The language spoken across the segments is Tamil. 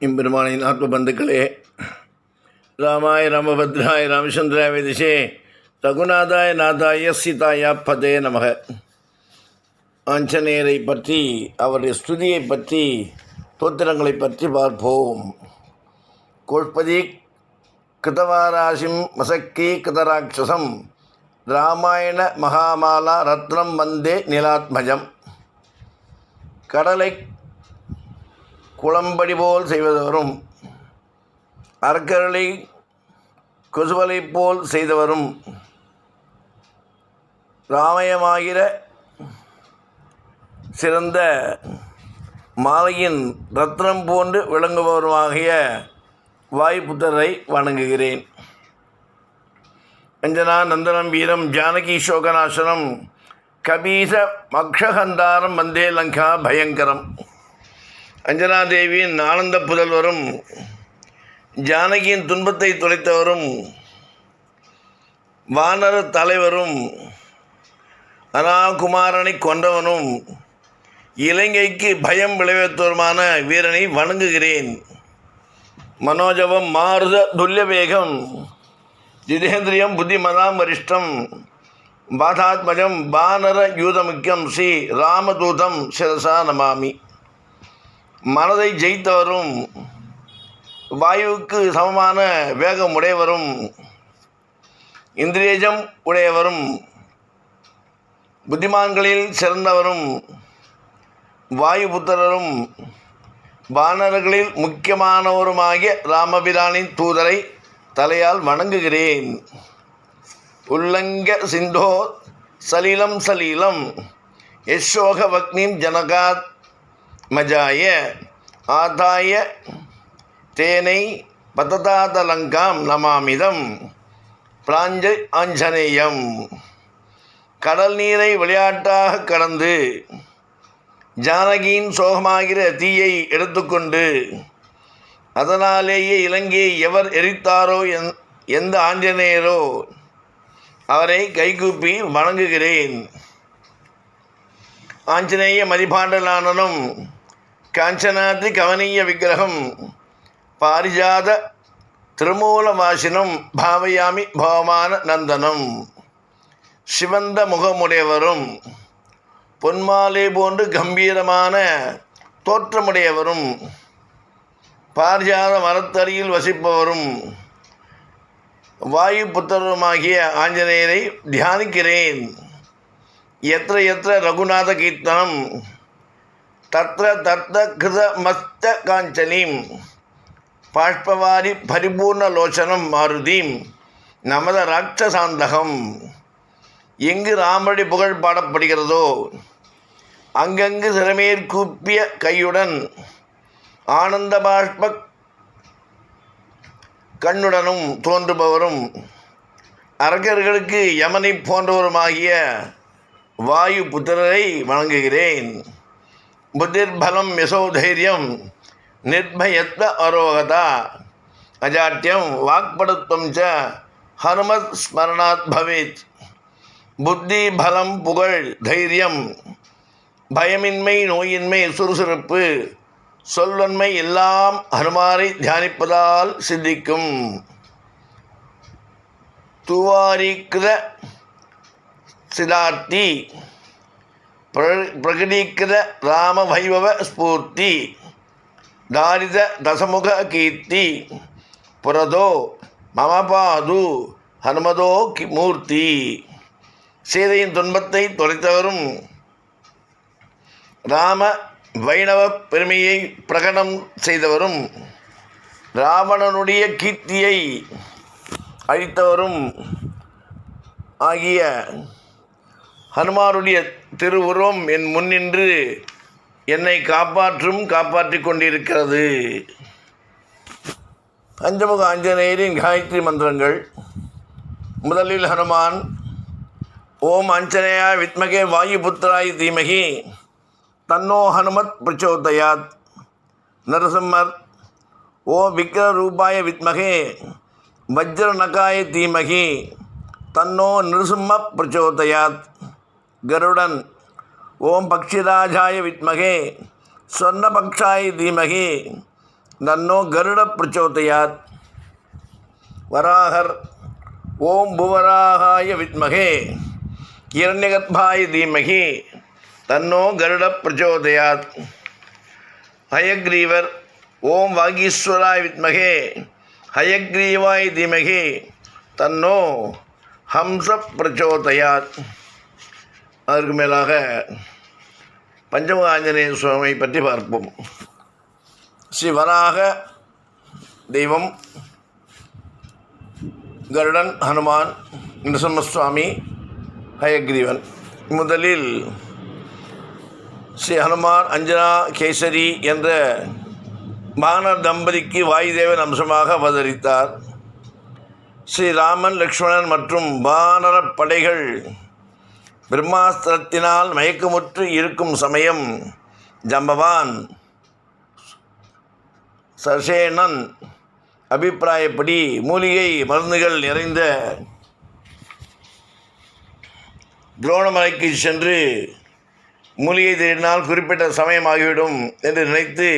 எம்பெருமானின் ஆத்ம பந்துக்களே ராமாய ராமபத்ராய ராமச்சந்திராய விதிஷே ரகுநாதாய நாதாய சீதாயா பதே நமக. ஆஞ்சநேயரை பற்றி அவருடைய ஸ்துதியை பற்றி தோத்திரங்களை பற்றி பார்ப்போம். கோஷ்பதி கிருதவாராசிம் மசக்கி கிருதராட்சசம் ராமாயண மகாமாலா ரத்னம் வந்தே நிலாத்மஜம். கடலை குளம்படி போல் செய்வதவரும் அறக்கரளை கொசுவலை போல் செய்தவரும் ராமயமாகிற சிறந்த மாலையின் ரத்னம் போன்று விளங்குபவருமாகிய வாயுபுத்தரை வணங்குகிறேன். அஞ்சனா நந்தனம் வீரம் ஜானகி சோகநாசனம் கபீச மக்ஷகந்தாரம் வந்தே லங்கா பயங்கரம். அஞ்சனாதேவியின் ஆனந்த புதல்வரும் ஜானகியின் துன்பத்தை துளைத்தவரும் வானர தலைவரும் அனாகுமாரனை கொண்டவனும் இலங்கைக்கு பயம் விளைவித்தவருமான வீரனை வணங்குகிறேன். மனோஜவம் மாருத துல்லியவேகம் ஜிதேந்திரியம் புத்திமதாம் வரிஷ்டம் பாதாத்மஜம் வானர யூதமுக்கியம் ஸ்ரீ ராமதூதம் சிரசா நமாமி. மனதை ஜெயித்தவரும் வாயுவுக்கு சமமான வேகம் உடையவரும் இந்திரியஜம் உடையவரும் புத்திமான்களில் சிறந்தவரும் வாயுபுத்திரரும் வானர்களில் முக்கியமானவருமாகிய ராமபிரானின் தூதரை தலையால் வணங்குகிறேன். உல்லங்க சிந்தோ சலீலம் சலீலம் யசோக வக்னிம் ஜனகாத் மஜாய ஆதாய தேனை பததாதலங்காம் நமாமிதம் பிராஞ்ச ஆஞ்சநேயம். கடல் நீரை விளையாட்டாக கடந்து ஜானகியின் சோகமாகிற தீயை எடுத்துக்கொண்டு அதனாலேயே இலங்கையை எவர் எரித்தாரோ எந் எந்த ஆஞ்சநேயரோ அவரை கைகூப்பி வணங்குகிறேன். ஆஞ்சநேய மதிபாண்டலானனும் காஞ்சனாதி கவனீய விக்கிரகம். பாரிஜாத திருமூலவாசினம் பாவயாமி பவமான நந்தனம். சிவந்த முகமுடையவரும் பொன்மாலை போன்று கம்பீரமான தோற்றமுடையவரும் பாரிஜாத மரத்தடியில் வசிப்பவரும் வாயு புத்தருமாகிய ஆஞ்சநேயரை தியானிக்கிறேன். எத்த எத்த ரகுநாத கீர்த்தனம் தத்ர தத்த கிருத மஸ்த காஞ்சனீம் பாஷ்பவாரி பரிபூர்ண லோச்சனம் மாருதீம். நமத ராட்சசாந்தகம். எங்கு ராமடி புகழ் பாடப்படுகிறதோ அங்கங்கு சிறமேற்கூப்பிய கையுடன் ஆனந்த பாஷ்ப கண்ணுடனும் தோன்றுபவரும் அரக்கர்களுக்கு யமனை போன்றவருமாகிய வாயு புத்திரரை வணங்குகிறேன். புத்திர்பலம் யசோதைரியம் நிர்பயத்வ அரோகதா அஜாட்டியம் வாக்படுத்துவம் ச ஹனுமத் ஸ்மரணாத் பவேத் புத்தி பலம் புகழ் தைரியம் பயமின்மை நோயின்மை சுறுசுறுப்பு சொல்வன்மை எல்லாம் ஹனுமாரை தியானிப்பதால் சித்திக்கும் துவாரிக்கிற சிதார்த்தி। பிரகடீக்கிற ராமவைபவ ஸ்பூர்த்தி தாரித தசமுக கீர்த்தி புரதோ மமபாது ஹனுமதோ கி மூர்த்தி. சீதையின் துன்பத்தை தொலைத்தவரும் ராம வைணவ பெருமையை பிரகடனம் செய்தவரும் ராவணனுடைய கீர்த்தியை அழித்தவரும் ஆகிய ஹனுமானுடைய திருவுருவம் என் முன்னின்று என்னை காப்பாற்றும் காப்பாற்றிக் கொண்டிருக்கிறது. பஞ்சமுக ஆஞ்சநேயரின் காயத்ரி மந்திரங்கள். முதலில் ஹனுமான் ஓம் ஆஞ்சநேயா வித்மகே வாயுபுத்திராய் தீமகி தன்னோ ஹனுமத் பிரச்சோதயாத். நரசிம்மர் ஓ விக்ரரூபாய வித்மகே வஜ்ரநகாய தீமகி தன்னோ நிருசிம்ம பிரச்சோதயாத். கருடன் ஓம் பக்ஷிராஜாய வித்மகே சொர்ணபக்ஷாய தீமகி நன்னோ கருட பிரச்சோதயாத் வராகர் ஓம் புவராகாய வித்மகே இரண்யகர்பாய தீமகி தன்னோ கருட பிரச்சோதயாத் ஹயக்ரீவர் ஓம் வாகீஸ்வராய் வித்மகே ஹயக்ரீவாய் தீமகி தன்னோ ஹம்ச பிரச்சோதயாத் அதற்கு மேலாக பஞ்சமுக ஆஞ்சநேய சுவாமி பற்றி பார்ப்போம். ஸ்ரீ வராக தெய்வம் கருடன் ஹனுமான் நரசிம்மசுவாமி ஹயக்ரீவன். முதலில் ஸ்ரீ ஹனுமான் அஞ்சனா கேசரி என்ற வானர் தம்பதிக்கு வாயுதேவன் அம்சமாக அவதரித்தார். ஸ்ரீராமன் லக்ஷ்மணன் மற்றும் வானரப் படைகள் பிரம்மாஸ்திரத்தினால் மயக்கமுற்று இருக்கும் சமயம் ஜம்பவான் சசேனன் அபிப்பிராயப்படி மூலிகை மருந்துகள் நிறைந்த துரோணமலைக்கு சென்று மூலிகை தேடினால் குறிப்பிட்ட சமயம் ஆகிவிடும் என்று நினைத்து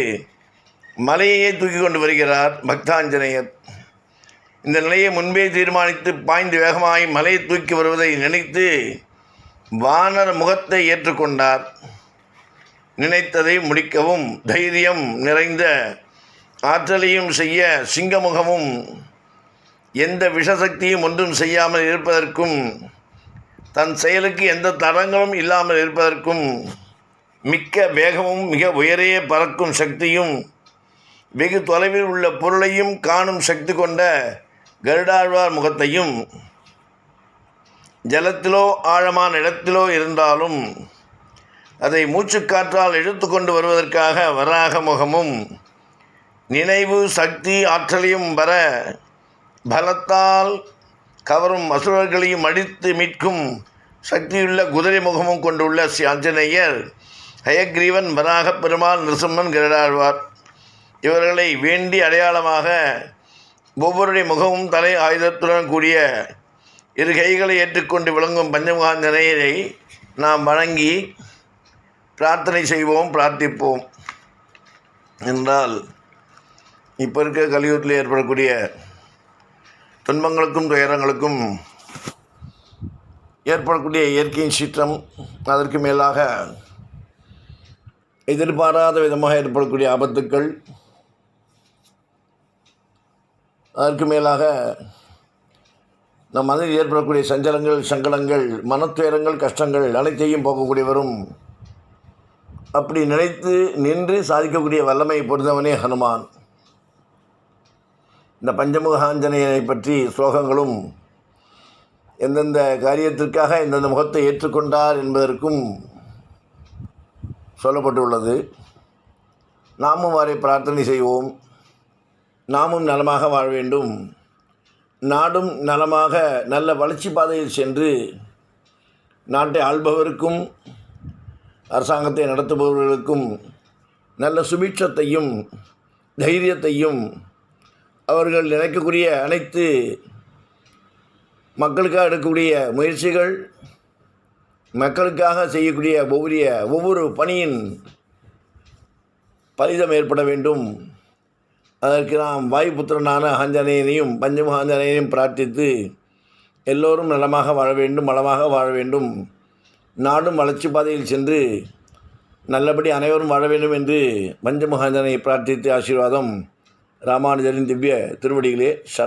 மலையையே தூக்கி கொண்டு வருகிறார் பக்தாஞ்சநேயர். இந்த நிலையை முன்பே தீர்மானித்து பாய்ந்து வேகமாய் மலையை தூக்கி வருவதை நினைத்து வானர முகத்தை ஏற்றுக்கொண்டார். நினைத்ததை முடிக்கவும் தைரியம் நிறைந்த ஆற்றலையும் செய்ய சிங்கமுகமும் எந்த விஷசக்தியும் ஒன்றும் செய்யாமல் இருப்பதற்கும் தன் செயலுக்கு எந்த தடங்களும் இல்லாமல் இருப்பதற்கும் மிக்க வேகமும் மிக உயரே பறக்கும் சக்தியும் வெகு தொலைவில் உள்ள பொருளையும் காணும் சக்தி கொண்ட கருடாழ்வார் முகத்தையும் ஜலத்திலோ ஆழமான இடத்திலோ இருந்தாலும் அதை மூச்சுக்காற்றால் இழுத்து கொண்டு வருவதற்காக வராக முகமும் நினைவு சக்தி ஆற்றலையும் வர பலத்தால் கவரும் அசுரர்களையும் அடித்து மீட்கும் சக்தியுள்ள குதிரை முகமும் கொண்டுள்ள ஸ்ரீ ஆஞ்சநேயர் ஹயக்ரீவன் வராக பெருமாள் நிருசிம்மன் கிரடாழ்வார். இவர்களை வேண்டி அடையாளமாக ஒவ்வொருடைய முகமும் தலை ஆயுதத்துடன் கூடிய இரு கைகளை ஏற்றுக்கொண்டு விளங்கும் பஞ்சமுகாஞ்சனையரை நாம் வணங்கி பிரார்த்தனை செய்வோம் பிரார்த்திப்போம். என்றால் இப்போ இருக்க கலியுகத்தில் ஏற்படக்கூடிய துன்பங்களுக்கும் துயரங்களுக்கும் ஏற்படக்கூடிய இயற்கையின் சீற்றம் அதற்கு மேலாக எதிர்பாராத விதமாக ஏற்படக்கூடிய ஆபத்துக்கள் அதற்கு மேலாக நம் மனதில் ஏற்படக்கூடிய சஞ்சலங்கள் சங்கடங்கள் மனத்துயரங்கள் கஷ்டங்கள் அனைத்தையும் போக்கக்கூடியவரும் அப்படி நினைத்து நின்று சாதிக்கக்கூடிய வல்லமை பொறுத்தவனே ஹனுமான். இந்த பஞ்சமுகாஞ்சனையனை பற்றி ஸ்லோகங்களும் எந்தெந்த காரியத்திற்காக எந்தெந்த முகத்தை ஏற்றுக்கொண்டார் என்பதற்கும் சொல்லப்பட்டுள்ளது. நாமும் அவரை பிரார்த்தனை செய்வோம். நாமும் நலமாக வாழ வேண்டும். நாடும் நலமாக நல்ல வளர்ச்சி பாதையில் சென்று நாட்டை ஆள்பவருக்கும் அரசாங்கத்தை நடத்துபவர்களுக்கும் நல்ல சுபிட்சத்தையும் தைரியத்தையும் அவர்கள் நினைக்கக்கூடிய அனைத்து மக்களுக்காக எடுக்கக்கூடிய முயற்சிகள் மக்களுக்காக செய்யக்கூடிய ஒவ்வொரு ஒவ்வொரு பணியின் பலிதம் ஏற்பட வேண்டும். அதற்கு நாம் வாயுபுத்திரனான ஆஞ்சநேயனையும் பஞ்சமுக ஆஞ்சநேயனையும் பிரார்த்தித்து எல்லோரும் நலமாக வாழ வேண்டும் வளமாக வாழ வேண்டும். நாடும் வளர்ச்சி பாதையில் சென்று நல்லபடி அனைவரும் வாழ வேண்டும் என்று பஞ்சமுக பிரார்த்தித்து ஆசீர்வாதம் ராமானுஜரின் திவ்ய திருவடிகளே ச